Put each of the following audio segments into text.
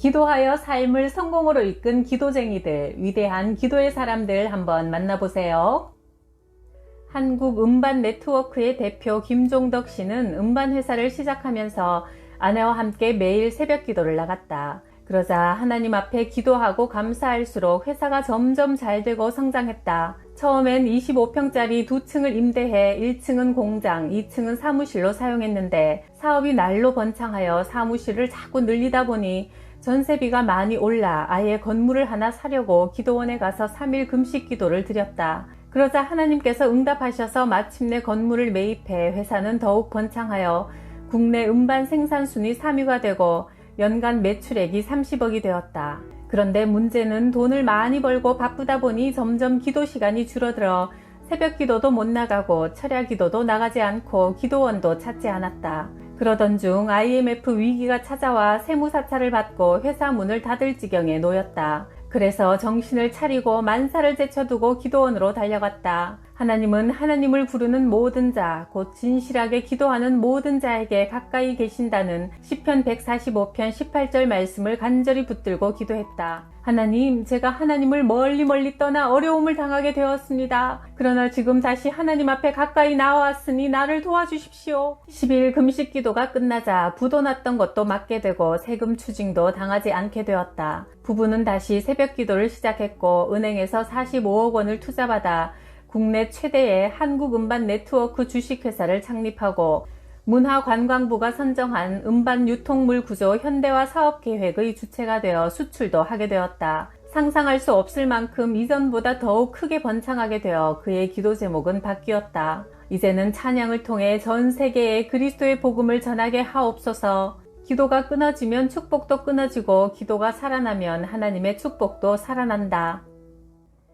기도하여 삶을 성공으로 이끈 기도쟁이들, 위대한 기도의 사람들 한번 만나보세요. 한국 음반 네트워크의 대표 김종덕 씨는 음반 회사를 시작하면서 아내와 함께 매일 새벽 기도를 나갔다. 그러자 하나님 앞에 기도하고 감사할수록 회사가 점점 잘 되고 성장했다. 처음엔 25평짜리 두 층을 임대해 1층은 공장, 2층은 사무실로 사용했는데 사업이 날로 번창하여 사무실을 자꾸 늘리다 보니 전세비가 많이 올라 아예 건물을 하나 사려고 기도원에 가서 3일 금식 기도를 드렸다. 그러자 하나님께서 응답하셔서 마침내 건물을 매입해 회사는 더욱 번창하여 국내 음반 생산 순위 3위가 되고 연간 매출액이 30억이 되었다. 그런데 문제는 돈을 많이 벌고 바쁘다 보니 점점 기도 시간이 줄어들어 새벽 기도도 못 나가고 철야 기도도 나가지 않고 기도원도 찾지 않았다. 그러던 중 IMF 위기가 찾아와 세무사찰을 받고 회사 문을 닫을 지경에 놓였다. 그래서 정신을 차리고 만사를 제쳐두고 기도원으로 달려갔다. 하나님은 하나님을 부르는 모든 자, 곧 진실하게 기도하는 모든 자에게 가까이 계신다는 시편 145편 18절 말씀을 간절히 붙들고 기도했다. 하나님, 제가 하나님을 멀리 멀리 떠나 어려움을 당하게 되었습니다. 그러나 지금 다시 하나님 앞에 가까이 나왔으니 나를 도와주십시오. 10일 금식 기도가 끝나자 부도 났던 것도 맞게 되고 세금 추징도 당하지 않게 되었다. 부부는 다시 새벽 기도를 시작했고 은행에서 45억 원을 투자받아 국내 최대의 한국 음반 네트워크 주식회사를 창립하고 문화관광부가 선정한 음반 유통물 구조 현대화 사업 계획의 주체가 되어 수출도 하게 되었다. 상상할 수 없을 만큼 이전보다 더욱 크게 번창하게 되어 그의 기도 제목은 바뀌었다. 이제는 찬양을 통해 전 세계에 그리스도의 복음을 전하게 하옵소서. 기도가 끊어지면 축복도 끊어지고 기도가 살아나면 하나님의 축복도 살아난다.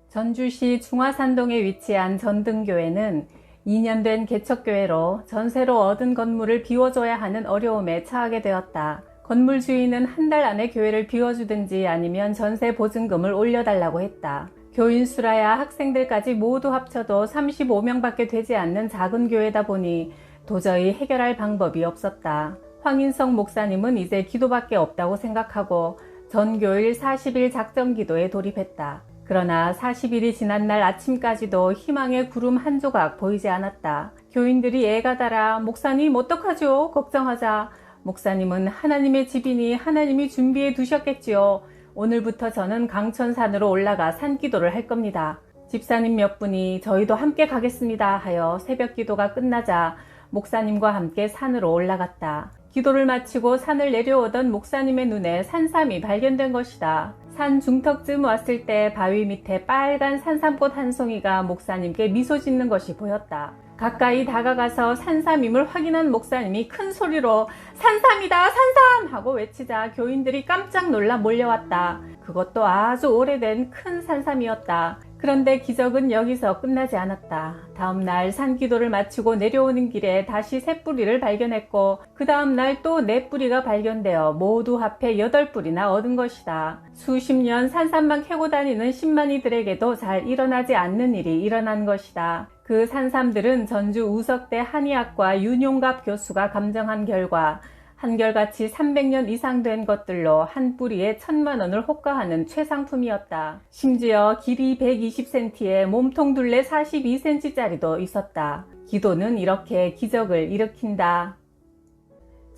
전주시 중화산동에 위치한 전등교회는 2년 된 개척교회로 전세로 얻은 건물을 비워줘야 하는 어려움에 처하게 되었다. 건물 주인은 한 달 안에 교회를 비워주든지 아니면 전세 보증금을 올려달라고 했다. 교인 수라야 학생들까지 모두 합쳐도 35명밖에 되지 않는 작은 교회다 보니 도저히 해결할 방법이 없었다. 황인성 목사님은 이제 기도밖에 없다고 생각하고 전교일 40일 작정 기도에 돌입했다. 그러나 40일이 지난 날 아침까지도 희망의 구름 한 조각 보이지 않았다. 교인들이 애가 달아 목사님 어떡하죠? 걱정하자. 목사님은 하나님의 집이니 하나님이 준비해 두셨겠지요. 오늘부터 저는 강천산으로 올라가 산기도를 할 겁니다. 집사님 몇 분이 저희도 함께 가겠습니다 하여 새벽 기도가 끝나자 목사님과 함께 산으로 올라갔다. 기도를 마치고 산을 내려오던 목사님의 눈에 산삼이 발견된 것이다. 산 중턱쯤 왔을 때 바위 밑에 빨간 산삼꽃 한 송이가 목사님께 미소 짓는 것이 보였다. 가까이 다가가서 산삼임을 확인한 목사님이 큰 소리로 산삼이다 산삼 하고 외치자 교인들이 깜짝 놀라 몰려왔다. 그것도 아주 오래된 큰 산삼이었다. 그런데 기적은 여기서 끝나지 않았다. 다음 날 산기도를 마치고 내려오는 길에 다시 새 뿌리를 발견했고 그 다음 날 또 네 뿌리가 발견되어 모두 합해 여덟 뿌리나 얻은 것이다. 수십 년 산삼만 캐고 다니는 신만이들에게도 잘 일어나지 않는 일이 일어난 것이다. 그 산삼들은 전주 우석대 한의학과 윤용갑 교수가 감정한 결과 한결같이 300년 이상 된 것들로 한 뿌리에 천만 원을 호가하는 최상품이었다. 심지어 길이 120cm에 몸통 둘레 42cm짜리도 있었다. 기도는 이렇게 기적을 일으킨다.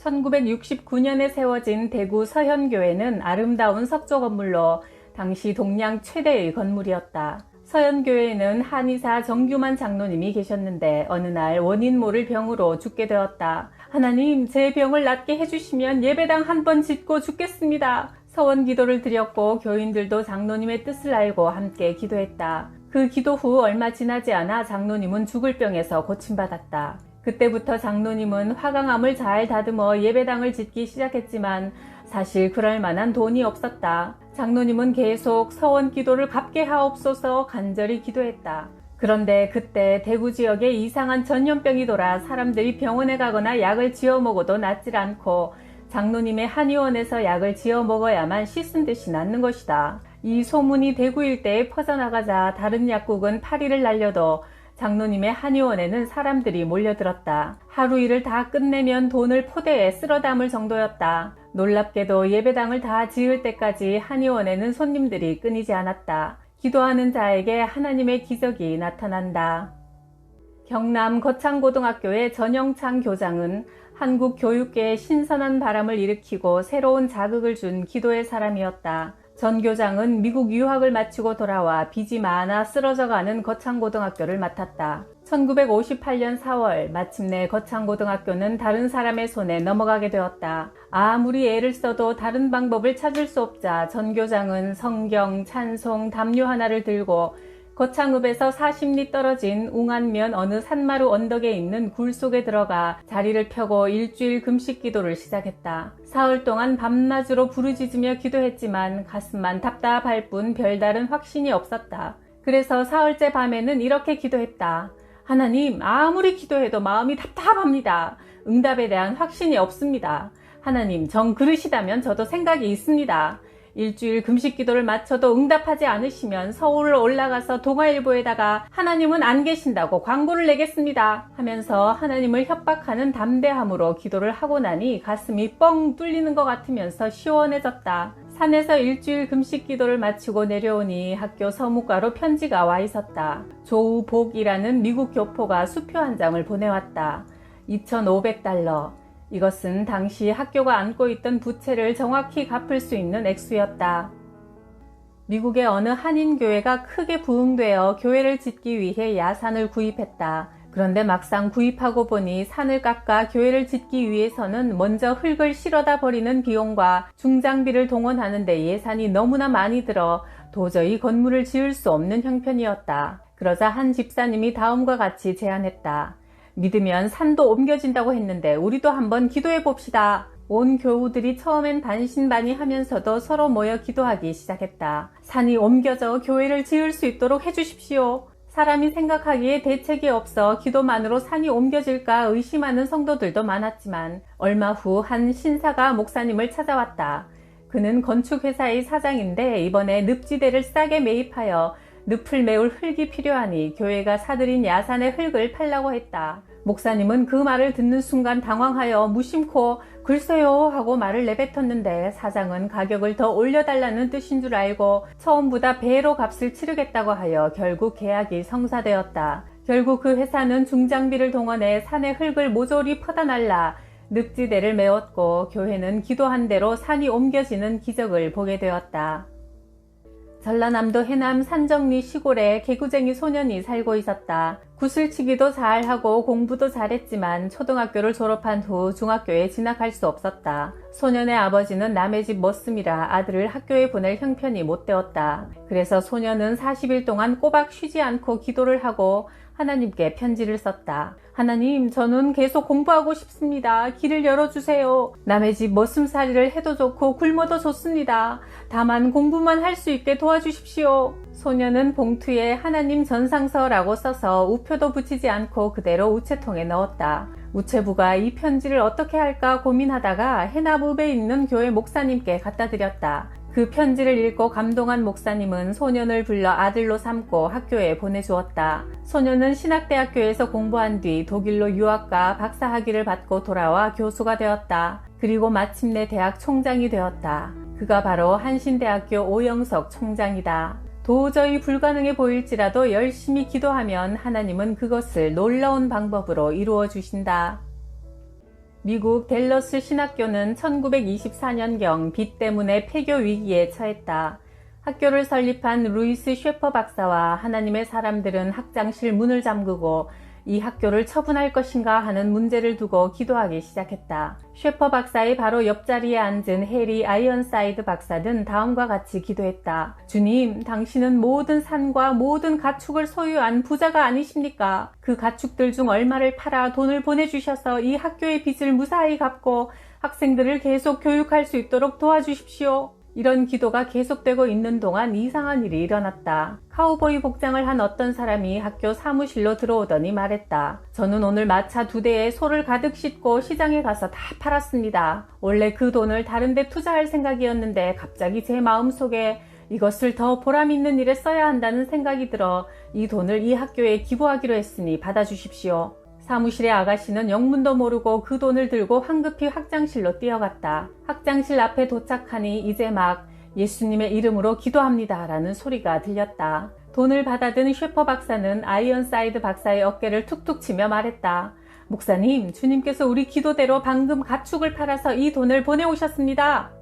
1969년에 세워진 대구 서현교회는 아름다운 석조 건물로 당시 동양 최대의 건물이었다. 서현교회에는 한의사 정규만 장로님이 계셨는데 어느 날 원인 모를 병으로 죽게 되었다. 하나님, 제 병을 낫게 해주시면 예배당 한 번 짓고 죽겠습니다. 서원 기도를 드렸고 교인들도 장로님의 뜻을 알고 함께 기도했다. 그 기도 후 얼마 지나지 않아 장로님은 죽을 병에서 고침받았다. 그때부터 장로님은 화강암을 잘 다듬어 예배당을 짓기 시작했지만 사실 그럴 만한 돈이 없었다. 장로님은 계속 서원 기도를 갚게 하옵소서 간절히 기도했다. 그런데 그때 대구 지역에 이상한 전염병이 돌아 사람들이 병원에 가거나 약을 지어 먹어도 낫질 않고 장로님의 한의원에서 약을 지어 먹어야만 씻은 듯이 낫는 것이다. 이 소문이 대구 일대에 퍼져나가자 다른 약국은 파리를 날려도 장로님의 한의원에는 사람들이 몰려들었다. 하루 일을 다 끝내면 돈을 포대에 쓸어 담을 정도였다. 놀랍게도 예배당을 다 지을 때까지 한의원에는 손님들이 끊이지 않았다. 기도하는 자에게 하나님의 기적이 나타난다. 경남 거창고등학교의 전영창 교장은 한국 교육계에 신선한 바람을 일으키고 새로운 자극을 준 기도의 사람이었다. 전 교장은 미국 유학을 마치고 돌아와 빚이 많아 쓰러져가는 거창고등학교를 맡았다. 1958년 4월 마침내 거창고등학교는 다른 사람의 손에 넘어가게 되었다. 아무리 애를 써도 다른 방법을 찾을 수 없자 전 교장은 성경, 찬송, 담요 하나를 들고 거창읍에서 40리 떨어진 웅안면 어느 산마루 언덕에 있는 굴 속에 들어가 자리를 펴고 일주일 금식 기도를 시작했다. 사흘 동안 밤낮으로 부르짖으며 기도했지만 가슴만 답답할 뿐 별다른 확신이 없었다. 그래서 사흘째 밤에는 이렇게 기도했다. 하나님, 아무리 기도해도 마음이 답답합니다. 응답에 대한 확신이 없습니다. 하나님, 정 그르시다면 저도 생각이 있습니다. 일주일 금식 기도를 마쳐도 응답하지 않으시면 서울을 올라가서 동아일보에다가 하나님은 안 계신다고 광고를 내겠습니다 하면서 하나님을 협박하는 담대함으로 기도를 하고 나니 가슴이 뻥 뚫리는 것 같으면서 시원해졌다. 산에서 일주일 금식 기도를 마치고 내려오니 학교 서무과로 편지가 와 있었다. 조우복이라는 미국 교포가 수표 한 장을 보내왔다. 2,500달러. 이것은 당시 학교가 안고 있던 부채를 정확히 갚을 수 있는 액수였다. 미국의 어느 한인교회가 크게 부흥되어 교회를 짓기 위해 야산을 구입했다. 그런데 막상 구입하고 보니 산을 깎아 교회를 짓기 위해서는 먼저 흙을 실어다 버리는 비용과 중장비를 동원하는 데 예산이 너무나 많이 들어 도저히 건물을 지을 수 없는 형편이었다. 그러자 한 집사님이 다음과 같이 제안했다. 믿으면 산도 옮겨진다고 했는데 우리도 한번 기도해 봅시다. 온 교우들이 처음엔 반신반의 하면서도 서로 모여 기도하기 시작했다. 산이 옮겨져 교회를 지을 수 있도록 해주십시오. 사람이 생각하기에 대책이 없어 기도만으로 산이 옮겨질까 의심하는 성도들도 많았지만 얼마 후 한 신사가 목사님을 찾아왔다. 그는 건축회사의 사장인데 이번에 늪지대를 싸게 매입하여 늪을 메울 흙이 필요하니 교회가 사들인 야산의 흙을 팔라고 했다. 목사님은 그 말을 듣는 순간 당황하여 무심코 글쎄요 하고 말을 내뱉었는데 사장은 가격을 더 올려달라는 뜻인 줄 알고 처음보다 배로 값을 치르겠다고 하여 결국 계약이 성사되었다. 결국 그 회사는 중장비를 동원해 산의 흙을 모조리 퍼다 날라 늪지대를 메웠고 교회는 기도한 대로 산이 옮겨지는 기적을 보게 되었다. 전라남도 해남 산정리 시골에 개구쟁이 소년이 살고 있었다. 구슬치기도 잘하고 공부도 잘했지만 초등학교를 졸업한 후 중학교에 진학할 수 없었다. 소년의 아버지는 남의 집 머슴이라 아들을 학교에 보낼 형편이 못 되었다. 그래서 소년은 40일 동안 꼬박 쉬지 않고 기도를 하고 하나님께 편지를 썼다. 하나님, 저는 계속 공부하고 싶습니다. 길을 열어주세요. 남의 집 머슴살이를 해도 좋고 굶어도 좋습니다. 다만 공부만 할 수 있게 도와주십시오. 소녀는 봉투에 하나님 전상서라고 써서 우표도 붙이지 않고 그대로 우체통에 넣었다. 우체부가 이 편지를 어떻게 할까 고민하다가 해나읍에 있는 교회 목사님께 갖다 드렸다. 그 편지를 읽고 감동한 목사님은 소년을 불러 아들로 삼고 학교에 보내주었다. 소년은 신학대학교에서 공부한 뒤 독일로 유학과 박사학위를 받고 돌아와 교수가 되었다. 그리고 마침내 대학 총장이 되었다. 그가 바로 한신대학교 오영석 총장이다. 도저히 불가능해 보일지라도 열심히 기도하면 하나님은 그것을 놀라운 방법으로 이루어 주신다. 미국 델러스 신학교는 1924년경 빚 때문에 폐교 위기에 처했다. 학교를 설립한 루이스 쉐퍼 박사와 하나님의 사람들은 학장실 문을 잠그고 이 학교를 처분할 것인가 하는 문제를 두고 기도하기 시작했다. 쉐퍼 박사의 바로 옆자리에 앉은 해리 아이언사이드 박사는 다음과 같이 기도했다. 주님, 당신은 모든 산과 모든 가축을 소유한 부자가 아니십니까? 그 가축들 중 얼마를 팔아 돈을 보내주셔서 이 학교의 빚을 무사히 갚고 학생들을 계속 교육할 수 있도록 도와주십시오. 이런 기도가 계속되고 있는 동안 이상한 일이 일어났다. 카우보이 복장을 한 어떤 사람이 학교 사무실로 들어오더니 말했다. 저는 오늘 마차 두 대에 소를 가득 싣고 시장에 가서 다 팔았습니다. 원래 그 돈을 다른 데 투자할 생각이었는데 갑자기 제 마음속에 이것을 더 보람 있는 일에 써야 한다는 생각이 들어 이 돈을 이 학교에 기부하기로 했으니 받아주십시오. 사무실의 아가씨는 영문도 모르고 그 돈을 들고 황급히 확장실로 뛰어갔다. 확장실 앞에 도착하니 이제 막 예수님의 이름으로 기도합니다. 라는 소리가 들렸다. 돈을 받아든 쉐퍼 박사는 아이언사이드 박사의 어깨를 툭툭 치며 말했다. 목사님, 주님께서 우리 기도대로 방금 가축을 팔아서 이 돈을 보내오셨습니다.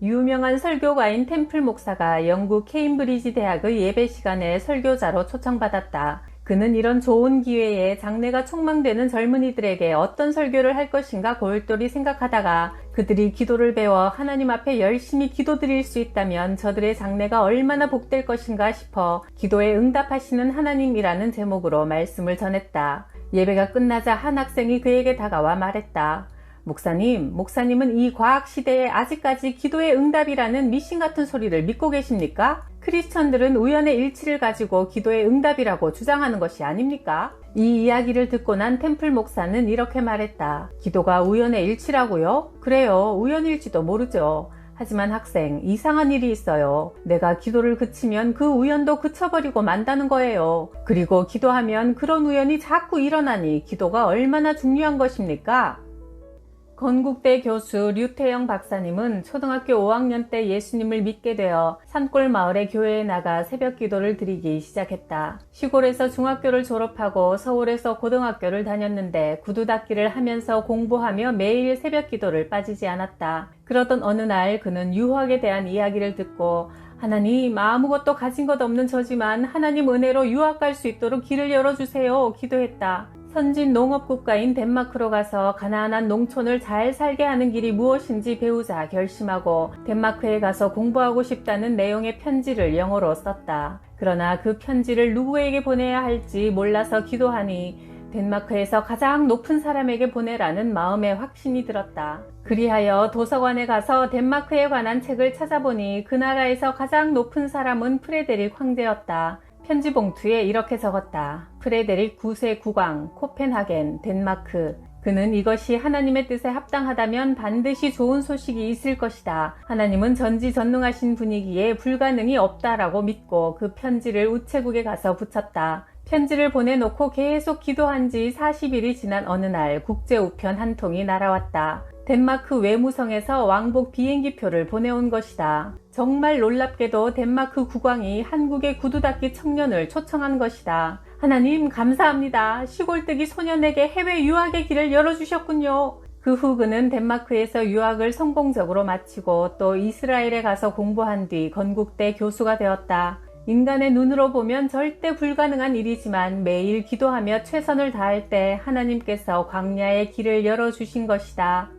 유명한 설교가인 템플 목사가 영국 케임브리지 대학의 예배 시간에 설교자로 초청받았다. 그는 이런 좋은 기회에 장래가 촉망되는 젊은이들에게 어떤 설교를 할 것인가 골똘히 생각하다가 그들이 기도를 배워 하나님 앞에 열심히 기도드릴 수 있다면 저들의 장래가 얼마나 복될 것인가 싶어 기도에 응답하시는 하나님이라는 제목으로 말씀을 전했다. 예배가 끝나자 한 학생이 그에게 다가와 말했다. 목사님, 목사님은 이 과학 시대에 아직까지 기도의 응답이라는 미신 같은 소리를 믿고 계십니까? 크리스천들은 우연의 일치를 가지고 기도의 응답이라고 주장하는 것이 아닙니까? 이 이야기를 듣고 난 템플 목사는 이렇게 말했다. 기도가 우연의 일치라고요? 그래요. 우연일지도 모르죠. 하지만 학생, 이상한 일이 있어요. 내가 기도를 그치면 그 우연도 그쳐버리고 만다는 거예요. 그리고 기도하면 그런 우연이 자꾸 일어나니 기도가 얼마나 중요한 것입니까? 건국대 교수 류태영 박사님은 초등학교 5학년 때 예수님을 믿게 되어 산골 마을의 교회에 나가 새벽 기도를 드리기 시작했다. 시골에서 중학교를 졸업하고 서울에서 고등학교를 다녔는데 구두 닦기를 하면서 공부하며 매일 새벽 기도를 빠지지 않았다. 그러던 어느 날 그는 유학에 대한 이야기를 듣고 하나님 아무것도 가진 것 없는 저지만 하나님 은혜로 유학 갈 수 있도록 길을 열어주세요 기도했다. 선진 농업국가인 덴마크로 가서 가난한 농촌을 잘 살게 하는 길이 무엇인지 배우자 결심하고 덴마크에 가서 공부하고 싶다는 내용의 편지를 영어로 썼다. 그러나 그 편지를 누구에게 보내야 할지 몰라서 기도하니 덴마크에서 가장 높은 사람에게 보내라는 마음의 확신이 들었다. 그리하여 도서관에 가서 덴마크에 관한 책을 찾아보니 그 나라에서 가장 높은 사람은 프레데릭 황제였다. 편지 봉투에 이렇게 적었다. 프레데릭 9세 국왕, 코펜하겐, 덴마크. 그는 이것이 하나님의 뜻에 합당하다면 반드시 좋은 소식이 있을 것이다. 하나님은 전지전능하신 분이기에 불가능이 없다라고 믿고 그 편지를 우체국에 가서 붙였다. 편지를 보내놓고 계속 기도한 지 40일이 지난 어느 날 국제 우편 한 통이 날아왔다. 덴마크 외무성에서 왕복 비행기표를 보내온 것이다. 정말 놀랍게도 덴마크 국왕이 한국의 구두닦이 청년을 초청한 것이다. 하나님 감사합니다. 시골뜨기 소년에게 해외 유학의 길을 열어주셨군요. 그 후 그는 덴마크에서 유학을 성공적으로 마치고 또 이스라엘에 가서 공부한 뒤 건국대 교수가 되었다. 인간의 눈으로 보면 절대 불가능한 일이지만 매일 기도하며 최선을 다할 때 하나님께서 광야의 길을 열어주신 것이다.